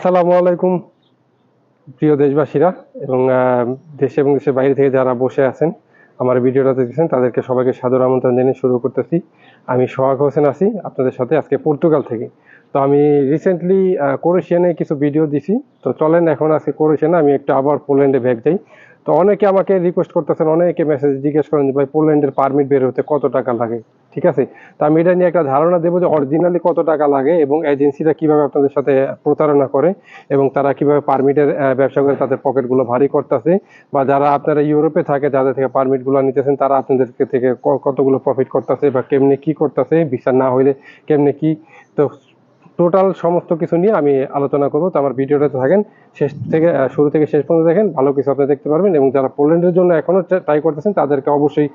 আসসালামু আলাইকুম, প্রিয় দেশবাসীরা এবং দেশে এবং দেশের বাইরে থেকে যারা বসে আছেন, আমার ভিডিওটা দেখেছেন তাদেরকে সবাইকে সাদর আমন্ত্রণ জেনে শুরু করতেছি। আমি সোহাগ হোসেন আছি, আপনাদের সাথে আজকে পর্তুগাল থেকে। তো আমি রিসেন্টলি ক্রোয়েশিয়ানে কিছু ভিডিও দিছি। তো চলেন এখন আজকে ক্রোয়েশিয়ানে আমি একটু আবার পোল্যান্ডে ব্যাগ যাই। তো অনেকে আমাকে রিকোয়েস্ট করতেছেন, অনেকে মেসেজ জিজ্ঞেস করেন যে, ভাই পোল্যান্ডের পারমিট বের হতে কত টাকা লাগে? ঠিক আছে? তো আমি এটা নিয়ে একটা ধারণা দেবো যে অরিজিনালি কত টাকা লাগে এবং এজেন্সিরা কীভাবে আপনাদের সাথে প্রতারণা করে এবং তারা কীভাবে পারমিটের ব্যবসা করে তাদের পকেটগুলো ভারী করতেছে বা যারা আপনারা ইউরোপে থাকে, যাদের থেকে পারমিটগুলো নিতেছেন, তারা আপনাদের থেকে কতগুলো প্রফিট করতেছে বা কেমনে কি করতেছে বিচার না হইলে কেমনে কি? তো টোটাল সমস্ত কিছু নিয়ে আমি আলোচনা করব। তো আমার ভিডিওটাতে থাকেন, শেষ থেকে শুরু থেকে শেষ পর্যন্ত দেখেন, ভালো কিছু আপনি দেখতে পারবেন এবং যারা পোল্যান্ডের জন্য এখনও ট্রাই করতেছেন, তাদেরকে অবশ্যই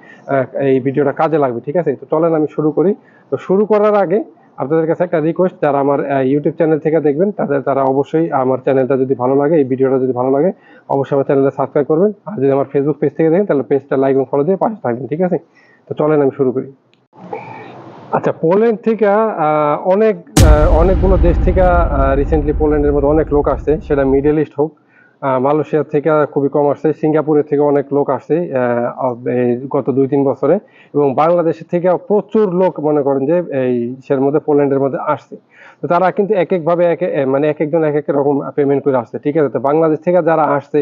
এই ভিডিওটা কাজে লাগবে, ঠিক আছে? তো চলেন আমি শুরু করি। তো শুরু করার আগে আপনাদের কাছে একটা রিকোয়েস্ট যারা আমার ইউটিউব চ্যানেল থেকে দেখবেন, তাদের, তারা অবশ্যই আমার চ্যানেলটা যদি ভালো লাগে, এই ভিডিওটা যদি ভালো লাগে, অবশ্যই আমার চ্যানেলটা সাবস্ক্রাইব করবেন। আর যদি আমার ফেসবুক পেজ থেকে দেখেন, তাহলে পেজটা লাইক এবং ফলো দিয়ে পাশে থাকবেন, ঠিক আছে? তো চলেন আমি শুরু করি। আচ্ছা পোল্যান্ড থেকে অনেক অনেকগুলো দেশ থেকে রিসেন্টলি পোল্যান্ডের মধ্যে অনেক লোক আসছে, সেটা মিডল ইস্ট হোক মালয়েশিয়া থেকে খুবই কম আসছে সিঙ্গাপুরের থেকে অনেক লোক আসছে গত দুই তিন বছরে, এবং বাংলাদেশের থেকে প্রচুর লোক মনে করেন যে এই সের মধ্যে পোল্যান্ডের মধ্যে আসছে। তো তারা কিন্তু এক এক ভাবে এক মানে এক একজন এক এক রকম পেমেন্ট করে আসছে, ঠিক আছে? তো বাংলাদেশ থেকে যারা আসছে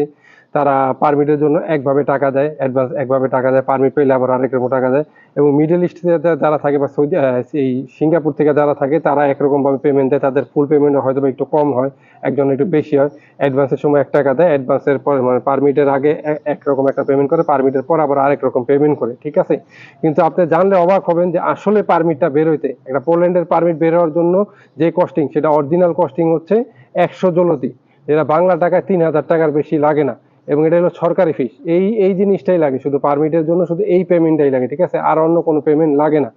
তারা পারমিটের জন্য একভাবে টাকা দেয় অ্যাডভান্স একভাবে টাকা দেয় পারমিট পেলে আবার আরেক রকম টাকা দেয় এবং মিডল ইস্ট যারা থাকে বা সৌদি এই সিঙ্গাপুর থেকে যারা থাকে, তারা একরকম ভাবে পেমেন্ট দেয়, তাদের ফুল পেমেন্ট হয়তো একটু কম হয়, একজন একটু বেশি হয়। অ্যাডভান্সের সময় এক টাকা দেয় অ্যাডভান্সের পর মানে পারমিটের আগে একরকম একটা পেমেন্ট করে পারমিটের পর আবার আরেক রকম পেমেন্ট করে, ঠিক আছে? কিন্তু আপনি জানলে অবাক হবেন যে আসলে পারমিটটা বের হইতে, একটা পোল্যান্ডের পারমিট বের হওয়ার জন্য যে কস্টিং সেটা অরিজিনাল কস্টিং হচ্ছে একশো জলতি যেটা বাংলা টাকায় তিন হাজার টাকার বেশি লাগে না। এবং এটা হলো সরকারি ফিস এই এই জিনিসটাই লাগে, শুধু পারমিটের জন্য শুধু এই পেমেন্টটাই লাগে, ঠিক আছে? আর অন্য কোনো পেমেন্ট লাগে না।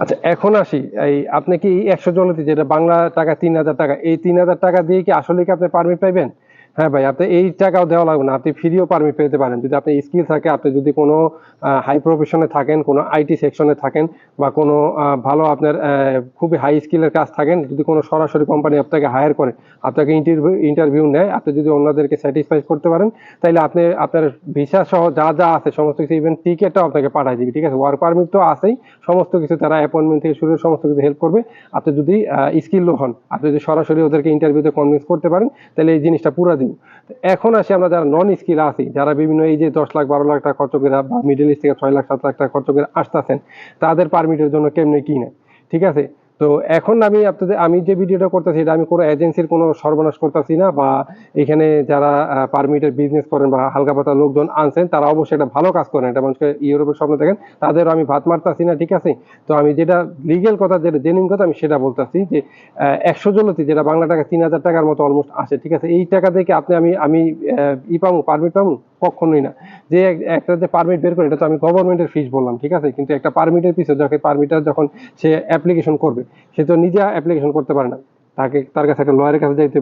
আচ্ছা এখন আসি। এই, আপনি কি একশো জনতি যেটা বাংলা টাকা তিন হাজার টাকা, এই তিন হাজার টাকা দিয়ে কি আসলে কি আপনি পারমিট পাইবেন? হ্যাঁ ভাই, আপনি এই টাকাও দেওয়া লাগবে না। আপনি ফ্রিও পারমিট পেতে পারেন। যদি আপনি স্কিল থাকে, আপনি যদি কোনো হাই প্রফেশনে থাকেন, কোনো আইটি সেকশনে থাকেন বা কোনো ভালো আপনার খুবই হাই স্কিলের কাজ থাকেন, যদি কোনো সরাসরি কোম্পানি আপনাকে হায়ার করে, আপনাকে ইন্টারভিউ ইন্টারভিউ নেয়, আপনি যদি অন্যদেরকে স্যাটিসফাই করতে পারেন তাহলে আপনি, আপনার ভিসা সহ যা যা আছে, সমস্ত কিছু ইভেন টিকেটটাও আপনাকে পাঠাই দিবে, ঠিক আছে? ওয়ার্ক পারমিট তো আছেই, সমস্ত কিছু তারা অ্যাপয়েন্টমেন্ট থেকে শুরু সমস্ত কিছু হেল্প করবে। আপনি যদি স্কিল হন, আপনি যদি সরাসরি ওদেরকে ইন্টারভিউতে কনভিন্স করতে পারেন তাহলে এই জিনিসটা পুরো তো এখন আসি আমরা যারা নন স্কিল আছি, যারা বিভিন্ন এই যে দশ লাখ, বারো লাখ টাকা খরচ করে বা মিডিল ইস্ট থেকে ছয় লাখ, সাত লাখ টাকা খরচ করে আসতেছেন, তাদের পারমিটের জন্য কেমনে কি নেয়? ঠিক আছে? তো এখন আমি আপনাদের, আমি যে ভিডিওটা করতেছি, এটা আমি কোনো এজেন্সির কোনো সর্বনাশ করতেছি না বা এখানে যারা পারমিটের বিজনেস করেন বা হালকা পাতা লোকজন আনছেন, তারা অবশ্যই একটা ভালো কাজ করেন। এটা মানুষকে ইউরোপের স্বপ্ন দেখেন, তাদেরও আমি ভাত মারতাছি না, ঠিক আছে? তো আমি যেটা লিগেল কথা, যেটা জেনুইন কথা, আমি সেটা বলতেছি যে একশো জলতি যেটা বাংলা টাকা তিন হাজার টাকার মতো অলমোস্ট আসে, ঠিক আছে? এই টাকা দেখে আপনি, আমি আমি ই পাবো পারমিট পাবো কখনোই না। যে একটা যে পারমিট বের করে, এটা তো আমি গভর্নমেন্টের ফিস বললাম, ঠিক আছে? কিন্তু একটা পারমিটের পিছনে যখন পারমিটার যখন সে অ্যাপ্লিকেশন করবে সে তো নিজে অ্যাপ্লিকেশন করতে পারে না। তাকে, তার কাছে একটা লয়ারের কাছে যাইতে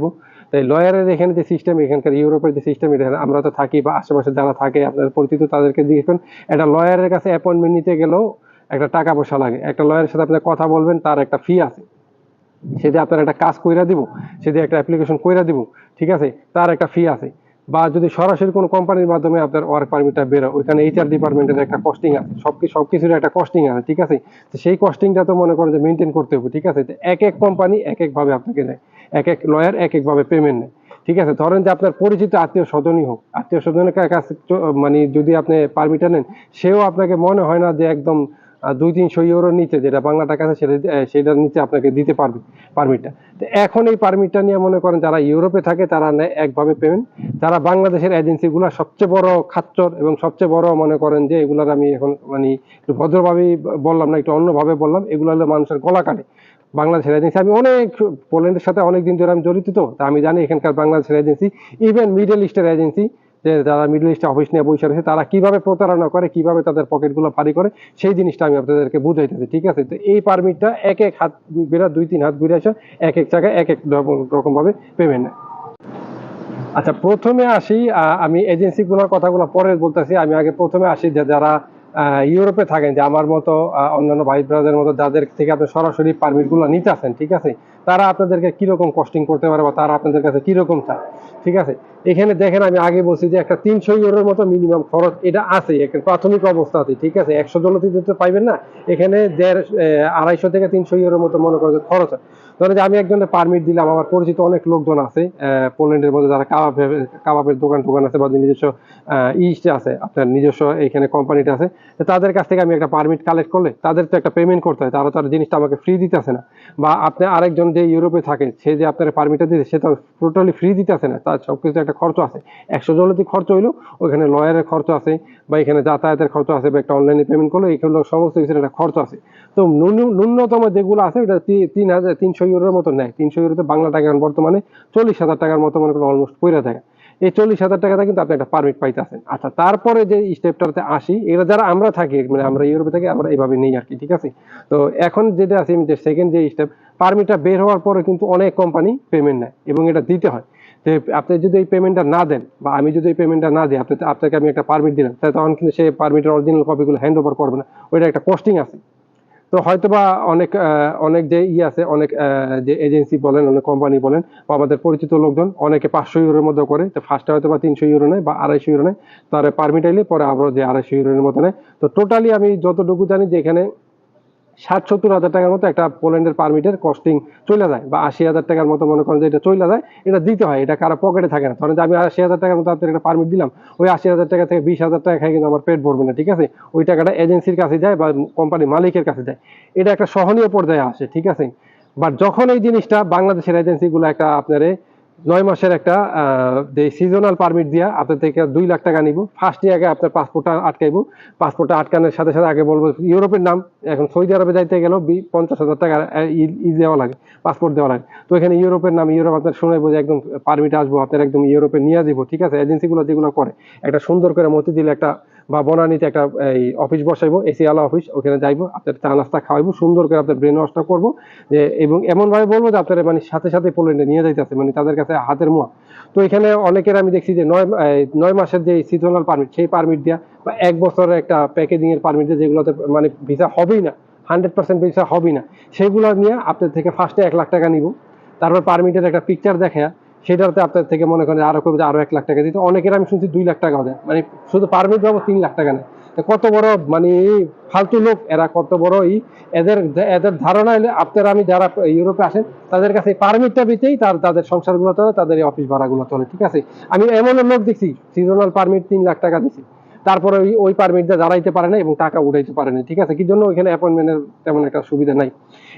তাই লয়ারের এখানে যে সিস্টেম এখানকার ইউরোপের যে সিস্টেম এটা আমরা তো থাকি বা আশেপাশে যারা থাকে আপনার পরিচিত, তাদেরকে জিজ্ঞেস করুন, একটা লয়ারের কাছে অ্যাপয়েন্টমেন্ট নিতে গেলেও একটা টাকা পয়সা লাগে। একটা লয়ারের সাথে আপনি কথা বলবেন, তার একটা ফি আছে। সেটা আপনার একটা কাজ কইরা দিব সেটা একটা অ্যাপ্লিকেশন কইরা দিব, ঠিক আছে? তার একটা ফি আছে। বা যদি সরাসরি কোনো কোম্পানির মাধ্যমে আপনার ওয়ার্ক পারমিটটা বেরো ওইখানে এইচআর ডিপার্টমেন্টের একটা কস্টিং আছে সব কি সব কিছুর একটা কস্টিং আছে, ঠিক আছে? তো সেই কস্টিংটা তো মনে করেন যে মেনটেন করতে হবে, ঠিক আছে? এক এক কোম্পানি এক একভাবে আপনাকে দেয়, এক এক লয়ার এক একভাবে পেমেন্ট নেয়, ঠিক আছে? ধরেন যে আপনার পরিচিত আত্মীয় স্বজনই হোক, আত্মীয় স্বজনের কাছে মানে যদি আপনি পারমিটটা নেন, সেও আপনাকে মনে হয় না যে একদম দুই তিনশো ইউরোর নিচে যেটা বাংলা টাকা আছে, সেটা সেটার নিচে আপনাকে দিতে পারবে পারমিটটা তো এখন এই পারমিটটা নিয়ে মনে করেন যারা ইউরোপে থাকে, তারা নেয় একভাবে পেমেন্ট যারা বাংলাদেশের এজেন্সিগুলো সবচেয়ে বড় খাচ্চর এবং সবচেয়ে বড় মনে করেন যে, এগুলার আমি এখন মানে একটু ভদ্রভাবেই বললাম না, একটু অন্যভাবে বললাম, এগুলো হলো মানুষের গলা কাটে। বাংলাদেশের এজেন্সি আমি অনেক পোল্যান্ডের সাথে অনেক দিন ধরে আমি জড়িত তো, তা আমি জানি এখানকার বাংলাদেশের এজেন্সি ইভেন মিডল ইস্টের এজেন্সি যে যারা মিডল ইস্টে অফিস নিয়ে বসে রয়েছে, তারা কীভাবে প্রতারণা করে, কীভাবে তাদের পকেটগুলো ভারী করে, সেই জিনিসটা আমি আপনাদেরকে বুঝাইতেছি, ঠিক আছে? তো এই পারমিটটা এক এক হাত বেরা দুই তিন হাত ঘুরে আসা, এক এক জায়গায় এক এক রকম ভাবে পেমেন্ট নেয়। আচ্ছা প্রথমে আসি আমি এজেন্সিগুলোর কথাগুলো পরে বলতেছি। আমি আগে প্রথমে আসি যে যারা ইউরোপে থাকেন, যে আমার মতো অন্যান্য ভাই ব্রাদারের মতো, যাদের থেকে আপনি সরাসরি পারমিটগুলো নিতে আসেন, ঠিক আছে? তারা আপনাদেরকে কীরকম কস্টিং করতে পারে বা তারা আপনাদের কাছে কীরকম চায়? ঠিক আছে? এখানে দেখেন, আমি আগে বলছি যে একটা তিনশো ইউরোর মতো মিনিমাম খরচ এটা আছে, একটা প্রাথমিক অবস্থাতে ঠিক আছে? একশো জলতিতে তো পাইবেন না। এখানে দেড় আড়াইশো থেকে তিনশো ইউরোর মতো মনে করেন খরচ হয়। ধরেন যে আমি একজনের পারমিট দিলাম, আমার পরিচিত অনেক লোকজন আছে পোল্যান্ডের মধ্যে যারা কাবাবের কাবাবের দোকান টোকান আছে বা নিজস্ব ইস্ট আছে, আপনার নিজস্ব এখানে কোম্পানিটা আছে তাদের কাছ থেকে আমি একটা পারমিট কালেক্ট করলে তাদের তো একটা পেমেন্ট করতে হয়, তারা তো আর জিনিসটা আমাকে ফ্রি দিতেছে না। বা আপনি আরেকজন যে ইউরোপে থাকে সে যে আপনার পারমিটটা দিতে সে তো টোটালি ফ্রি দিতেছে না। তার সব কিছু একটা খরচ আছে। একশো জলতি খরচ হইল, ওইখানে লয়ারের খরচ আছে, বা এখানে যাতায়াতের খরচ আছে, বা একটা অনলাইনে পেমেন্ট করলে এগুলো সমস্ত কিছু একটা খরচ আছে। তো ন্যূন- ন্যূনতম যেগুলো আছে ওটা তিন হাজার, তিনশো ইউরোর মতো নেয়। তিনশো ইউরোতে বাংলা টাকা এখন বর্তমানে চল্লিশ হাজার টাকার মতো মনে করেন অলমোস্ট পইরা থাকে। এই চল্লিশ হাজার টাকাটা কিন্তু আপনি একটা পারমিট পাইতেছেন। আচ্ছা তারপরে যে স্টেপটাতে আসি এরা যারা আমরা থাকি মানে আমরা ইউরোপে থাকি, আমরা এইভাবে নেই আর কি ঠিক আছে? তো এখন যেটা আছে, যে সেকেন্ড যে স্টেপ পারমিটটা বের হওয়ার পরে কিন্তু অনেক কোম্পানি পেমেন্ট নেয় এবং এটা দিতে হয়। যে আপনি যদি এই পেমেন্টটা না দেন, বা আমি যদি এই পেমেন্টটা না দিই, আপনি আপনাকে আমি একটা পারমিট দিলাম, তাহলে তখন কিন্তু সেই পারমিটের অরিজিনাল কপিগুলো হ্যান্ড ওভার করবে না। ওইটা একটা কস্টিং আছে। তো হয়তো বা অনেক অনেক যে ই আছে, অনেক যে এজেন্সি বলেন, অনেক কোম্পানি বলেন, বা আমাদের পরিচিত লোকজন, অনেকে পাঁচশো ইউরোর মধ্যে করে, তো ফার্স্টে হয়তো বা তিনশো ইউরো নেয় বা আড়াইশো ইউরো নেয়, তার পারমিট আইলে পরে আবার যে আড়াইশো ইউরোর মতো নেয়। তো টোটালি আমি যতটুকু জানি যে এখানে ষাট সত্তর হাজার টাকার মতো একটা পোল্যান্ডের পারমিটের কস্টিং চলে যায়, বা আশি হাজার টাকার মতো মনে করেন যে এটা চলে যায়, এটা দিতে হয়, এটা কারও পকেটে থাকে না। ধরেন যে আমি আশি হাজার টাকার মতো আপনার একটা পারমিট দিলাম, ওই আশি হাজার টাকা থেকে বিশ হাজার টাকা খাই কিন্তু আমার পেট ভরবে না, ঠিক আছে? ওই টাকাটা এজেন্সির কাছে যায় বা কোম্পানির মালিকের কাছে যায়। এটা একটা সহনীয় পর্যায়ে আসে, ঠিক আছে? বাট যখন এই জিনিসটা বাংলাদেশের এজেন্সিগুলো একটা আপনার নয় মাসের একটা যে সিজনাল পারমিট দিয়া আপনার থেকে দুই লাখ টাকা নিব। ফার্স্ট আগে আপনার পাসপোর্টটা আটকাইবো। পাসপোর্টটা আটকানোর সাথে সাথে আগে বলব ইউরোপের নাম। এখন সৌদি আরবে যাইতে গেলেও পঞ্চাশ হাজার টাকা ই- দেওয়া লাগে পাসপোর্ট দেওয়া লাগে। তো এখানে ইউরোপের নাম ইউরোপ আপনার শুনাইবো যে একদম পারমিট আসব, আপনার একদম ইউরোপে নিয়ে দিব ঠিক আছে? এজেন্সিগুলো যেগুলো করে, একটা সুন্দর করে মতি দিলে একটা বা বনানীতে একটা, এই অফিস বসাইবো এসি আলা অফিস ওখানে যাইবো, আপনার চা নাস্তা খাওয়াইবো, সুন্দর করে আপনার ব্রেন ওয়াশটা করব, যে, এবং এমনভাবে বলব যে, আপনারা মানে সাথে সাথে পোল্যান্ডে নিয়ে যাইতেছে মানে তাদের কাছে হাতের মোয়া। তো এখানে অনেকের আমি দেখছি যে, নয় নয় মাসের যে সিজনাল পারমিট সেই পারমিট দেওয়া বা এক বছরের একটা প্যাকেজিংয়ের পারমিট দিয়ে যেগুলোতে মানে ভিসা হবেই না হান্ড্রেড পার্সেন্ট ভিসা হবেই না, সেগুলো নিয়ে আপনার থেকে ফার্স্টে এক লাখ টাকা নিব। তারপর পারমিটের একটা পিকচার দেখা সেটাতে আপনার থেকে মনে করেন আরও করবে আরও এক লাখ টাকা দিতে। অনেকের আমি শুনছি দুই লাখ টাকা দেয়। মানে শুধু পারমিট পাবো তিন লাখ টাকা নেয়। কত বড় মানে ফালতু লোক, এরা কত বড় এই এদের এদের ধারণা হলে আপনার আমি যারা ইউরোপে আসেন, তাদের কাছে পারমিটটা দিতেই তার, তাদের সংসারগুলো চলে, তাদের অফিস ভাড়াগুলো চলে, ঠিক আছে? আমি এমন লোক দেখছি সিজনাল পারমিট তিন লাখ টাকা দিছি। তারপরে ওই পারমিটটা দাঁড়াইতে পারে না এবং টাকা উঠাইতে পারে না ঠিক আছে? কি জন্য ওইখানে অ্যাপয়েন্টমেন্টের তেমন একটা সুবিধা নাই?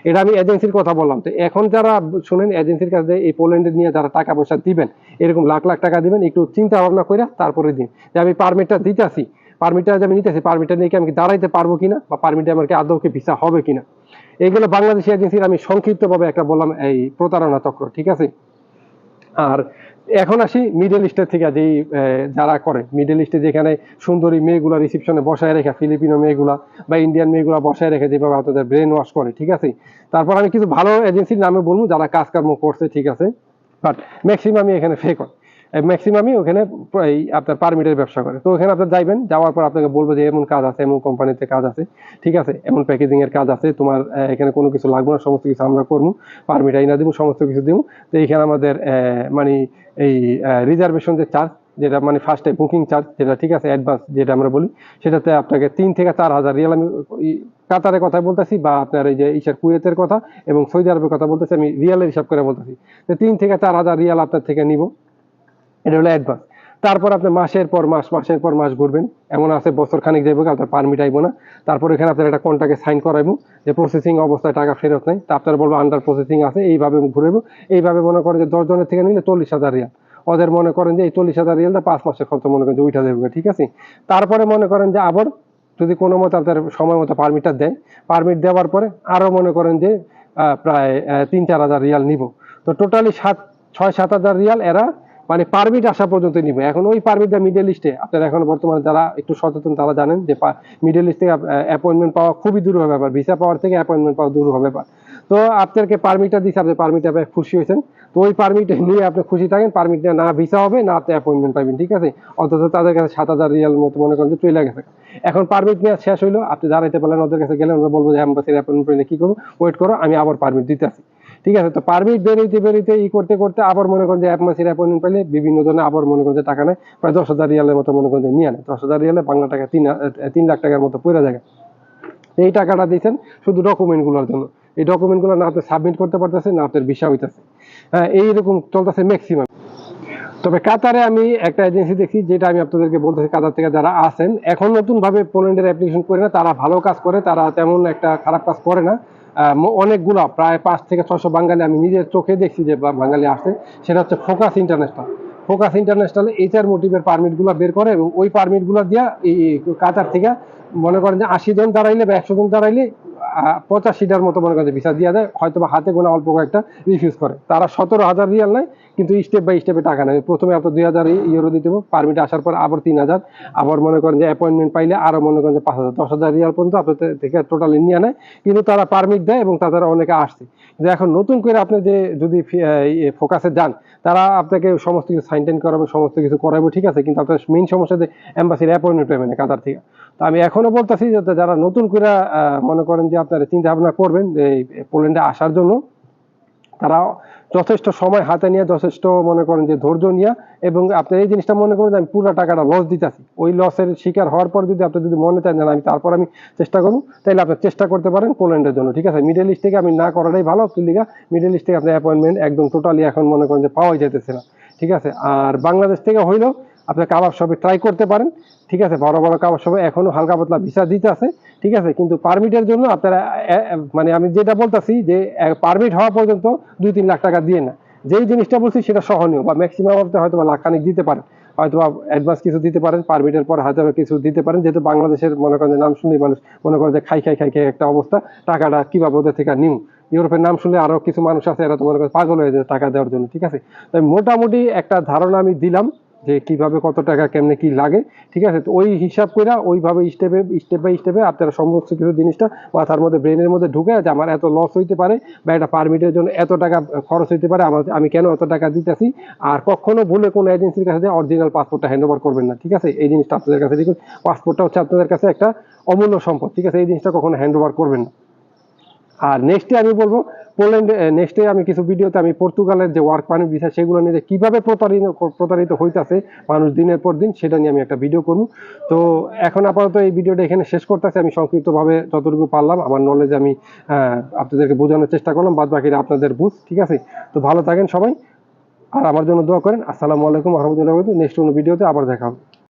এটা আমি এজেন্সির কথা বললাম। তো এখন যারা শুনেন এজেন্সির কাছে এই পোল্যান্ডে নিয়ে যারা টাকা পয়সা দিবেন, এরকম লাখ লাখ টাকা দিবেন, একটু চিন্তা ভাবনা করে তারপরে দিন। যে আমি পারমিটটা দিতেছি পারমিটটা আমি নিতেছি পারমিটটা নিয়ে কি আমি দাঁড়াইতে পারব কিনা বা পারমিটে আমার কি আদৌ কি ভিসা হবে কিনা? এইগুলো বাংলাদেশি এজেন্সির আমি সংক্ষিপ্তভাবে একটা বললাম এই প্রতারণা চক্র, ঠিক আছে? আর এখন আসি মিডল ইস্টের থেকে যেই যারা করে। মিডল ইস্টে যেখানে সুন্দরী মেয়েগুলা রিসিপশনে বসায় রেখে ফিলিপিনো মেয়েগুলা বা ইন্ডিয়ান মেয়েগুলা বসায় রেখে যেভাবে আপনাদের ব্রেন ওয়াশ করে, ঠিক আছে? তারপর আমি কিছু ভালো এজেন্সির নামে বলব যারা কাজকর্ম করছে, ঠিক আছে? বাট ম্যাক্সিমামই এখানে ফেক হয় ম্যাক্সিমামই ওখানে আপনার পারমিটের ব্যবসা করে। তো ওখানে আপনার যাইবেন, যাওয়ার পর আপনাকে বলব যে এমন কাজ আছে, এমন কোম্পানিতে কাজ আছে, ঠিক আছে, এমন প্যাকেজিং এর কাজ আছে, তোমার এখানে কোনো কিছু লাগবে না, সমস্ত কিছু আমরা করব পারমিট আইনা দিব, সমস্ত কিছু দিব। তো এইখানে আমাদের মানে এই রিজার্ভেশন যে চার্জ যেটা মানে ফার্স্টে বুকিং চার্জ যেটা ঠিক আছে অ্যাডভান্স যেটা আমরা বলি, সেটাতে আপনাকে তিন থেকে চার হাজার রিয়াল আমি কাতারের কথা বলতেছি বা আপনার এই যে ইসার কুয়েতের কথা এবং সৌদি আরবের কথা বলতেছি, আমি রিয়ালের হিসাব করে বলতেছি। তো তিন থেকে চার হাজার রিয়াল আপনার থেকে নিব। এটা হলো অ্যাডভান্স তারপর আপনি মাসের পর মাস, মাসের পর মাস ঘুরবেন। এমন আছে বছর খানিক যাইব, আপনার পারমিট আইব না। তারপর এখানে আপনার একটা কন্ট্রাক্টে সাইন করাইবো যে প্রসেসিং অবস্থায় টাকা ফেরত নেই। তা আপনার বলব আন্ডার প্রসেসিং আছে, এইভাবে ঘুরেবো এইভাবে মনে করেন যে দশ জনের থেকে নিলে চল্লিশ হাজার রিয়াল। ওদের মনে করেন যে এই চল্লিশ হাজার রিয়ালটা পাঁচ মাসের খরচ মনে করেন যে উঠা দেবে, ঠিক আছে? তারপরে মনে করেন যে আবার যদি কোনো মতো আপনার সময় মতো পারমিটটা দেয় পারমিট দেওয়ার পরে আরও মনে করেন যে প্রায় তিন চার হাজার রিয়াল নিব। তো টোটালি সাত, ছয়, সাত হাজার রিয়াল এরা মানে পারমিট আসা পর্যন্ত নিবে। এখন ওই পারমিটটা মিডল ইস্টে আপনারা এখন বর্তমানে যারা একটু সচেতন তারা জানেন যে মিডল ইস্ট থেকে অ্যাপয়েন্টমেন্ট পাওয়া খুবই দূর হবে ব্যাপার। ভিসা পাওয়ার থেকে অ্যাপয়েন্টমেন্ট পাওয়া দূর হবে ব্যাপার। তো আপনাকে পারমিটটা দিচ্ছে আপনি পারমিটটা পেয়ে খুশি হয়েছেন। তো ওই পারমিট নিয়ে আপনি খুশি থাকেন পারমিট না ভিসা হবে, না আপনি অ্যাপয়েন্টমেন্ট পাবেন ঠিক আছে? অথচ তাদের কাছে সাত হাজার রিয়াল মতো মনে করেন যে চলে গেছে। এখন পারমিট নিয়ে শেষ হইল, আপনি দাঁড়াইতে পারলেন, ওদের কাছে গেলেন, ওরা বলব যে অ্যাম্বাসির অ্যাপয়েন্টমেন্ট কি করব? ওয়েট করো, আমি আবার পারমিট দিতে আসি ঠিক আছে, তো পারমিট বেরোইতে বেরোইতে ই করতে করতে আবার মনে করেন যে এক মাসের অ্যাপয়েন্টমেন্ট পেলে বিভিন্ন জনে আবার মনে করেন যে টাকা নেয়, প্রায় দশ হাজার রিয়ালের মতো মনে করেন যে নিয়ে নেয়। দশ হাজার রিয়ালে বাংলা টাকা তিন তিন লাখ টাকার মতো পড়ে যায়। এই টাকাটা দিয়েছেন শুধু ডকুমেন্টগুলোর জন্য। এই ডকুমেন্টগুলো না আপনি সাবমিট করতে পারতেছে, না আপনার ভিসা হইতেছে। হ্যাঁ এইরকম চলতেছে ম্যাক্সিমাম তবে কাতারে আমি একটা এজেন্সি দেখছি, যেটা আমি আপনাদেরকে বলতেছি, কাতার থেকে যারা আসেন এখন নতুন ভাবে পোল্যান্ডের অ্যাপ্লিকেশন করে না, তারা ভালো কাজ করে, তারা তেমন একটা খারাপ কাজ করে না। অনেকগুলা, প্রায় পাঁচ থেকে ছশো বাঙালি আমি নিজের চোখে দেখছি যে বাঙালি আসছে। সেটা হচ্ছে focus international focus international H R মোটিভের পারমিটগুলো বের করে এবং ওই পারমিটগুলো দিয়া এই কাতার থেকে মনে করেন যে আশি জন দাঁড়াইলে বা একশো জন দাঁড়াইলে পঁচাশিটার মতো মনে করেন ভিসা দিয়ে দেয় হয়তো বা হাতে গোনা অল্প কয়েকটা রিফিউজ করে। তারা সতেরো হাজার রিয়াল নেয় কিন্তু স্টেপ বাই স্টেপে টাকা নেয় প্রথমে আপনার দুই হাজার ইউরো দিতে হবে পারমিট আসার পর আবার তিন হাজার। আবার মনে করেন যে অ্যাপয়েন্টমেন্ট পাইলে আরও মনে করেন যে পাঁচ হাজার, দশ হাজার রিয়াল পর্যন্ত আপনার থেকে টোটালি নিয়ে নেয় কিন্তু তারা পারমিট দেয় এবং তাদের অনেকে আসছে। কিন্তু এখন নতুন করে আপনি যে যদি ফোকাসে যান, তারা আপনাকে সমস্ত কিছু সাইন টাইন করাবে, সমস্ত কিছু করাবে, ঠিক আছে? কিন্তু আপনার মেইন সমস্যা যে এম্বাসির অ্যাপয়েন্টমেন্ট পাবেন কাতার থেকে। তো আমি এখনও বলতেছি যে, যারা নতুন করে মনে করেন যে আপনারা চিন্তা ভাবনা করবেন যে এই পোল্যান্ডে আসার জন্য তারা যথেষ্ট সময় হাতে নিয়ে যথেষ্ট মনে করেন যে ধৈর্য নিয়ে এবং আপনি এই জিনিসটা মনে করেন যে আমি পুরো টাকাটা লস দিতেছি। ওই লসের শিকার হওয়ার পর যদি আপনি যদি মনে চান আমি তারপর আমি চেষ্টা করব, তাহলে আপনি চেষ্টা করতে পারেন পোল্যান্ডের জন্য, ঠিক আছে? মিডল ইস্ট থেকে আমি না করাটাই ভালো, কিলিগা মিডল ইস্ট থেকে আপনার অ্যাপয়েন্টমেন্ট একদম টোটালি এখন মনে করেন যে পাওয়াই যেতেছে না, ঠিক আছে? আর বাংলাদেশ থেকে হইলেও আপনি কাবাব শপে ট্রাই করতে পারেন। ঠিক আছে, বড় বড় কাবাব শপে এখনও হালকা পাতলা ভিসা দিতে আছে। ঠিক আছে, কিন্তু পারমিটের জন্য আপনারা মানে আমি যেটা বলতাছি যে পারমিট হওয়া পর্যন্ত দুই তিন লাখ টাকা দিয়ে না। যেই জিনিসটা বলছি সেটা সহনীয় বা ম্যাক্সিমাম আপনি হয়তো বা লাখখানিক দিতে পারেন। হয়তো অ্যাডভান্স কিছু দিতে পারেন পারমিটের পর বা কিছু দিতে পারেন। যেহেতু বাংলাদেশের, মনে করেন যে নাম শুনলেই মানুষ মনে করেন যে খাই খাই খাই খাই একটা অবস্থা, টাকাটা কীভাবে ওদের থেকে নিউ ইউরোপের নাম শুনলে আরও কিছু মানুষ আছে, এরা তো মনে করেন পাগল হয়ে যায় টাকা দেওয়ার জন্য। ঠিক আছে? তাই মোটামুটি একটা ধারণা আমি দিলাম। যে কীভাবে কত টাকা কেমনে কি লাগে, ঠিক আছে? তো ওই হিসাব করে ওইভাবে স্টেপে স্টেপ বাই স্টেপে আপনারা সমস্ত কিছু জিনিসটা মাথার মধ্যে ব্রেনের মধ্যে ঢুকে যে আমার এত লস হইতে পারে বা একটা পারমিটের জন্য এত টাকা খরচ হইতে পারে, আমার আমি কেন এত টাকা দিতেছি? আর কখনো ভুলে কোনো এজেন্সির কাছে অরিজিনাল পাসপোর্টটা হ্যান্ড ওভার করবেন না, ঠিক আছে? এই জিনিসটা আপনাদের কাছে দেখুন পাসপোর্টটা হচ্ছে আপনাদের কাছে একটা অমূল্য সম্পদ, ঠিক আছে? এই জিনিসটা কখনো হ্যান্ড ওভার করবেন না। আর নেক্সটে আমি বলব পোল্যান্ড নেক্সটে আমি কিছু ভিডিওতে আমি পর্তুগালের যে ওয়ার্ক পারমিট ভিসা সেগুলো নিয়ে কীভাবে প্রতারিত প্রতারিত হইতাছে, মানুষ দিনের পর দিন, সেটা নিয়ে আমি একটা ভিডিও করব। তো এখন আপাতত এই ভিডিওটা এখানে শেষ করতেছি। আমি সংক্ষিপ্তভাবে যতটুকু পারলাম, আমার নলেজ আমি আপনাদেরকে বোঝানোর চেষ্টা করলাম বাদ বাকিরা আপনাদের বুঝ, ঠিক আছে? তো ভালো থাকেন সবাই, আর আমার জন্য দোয়া করেন। আসসালামু আলাইকুম রহমতুল্লাহ নেক্সট কোনো ভিডিওতে আবার দেখা হবে।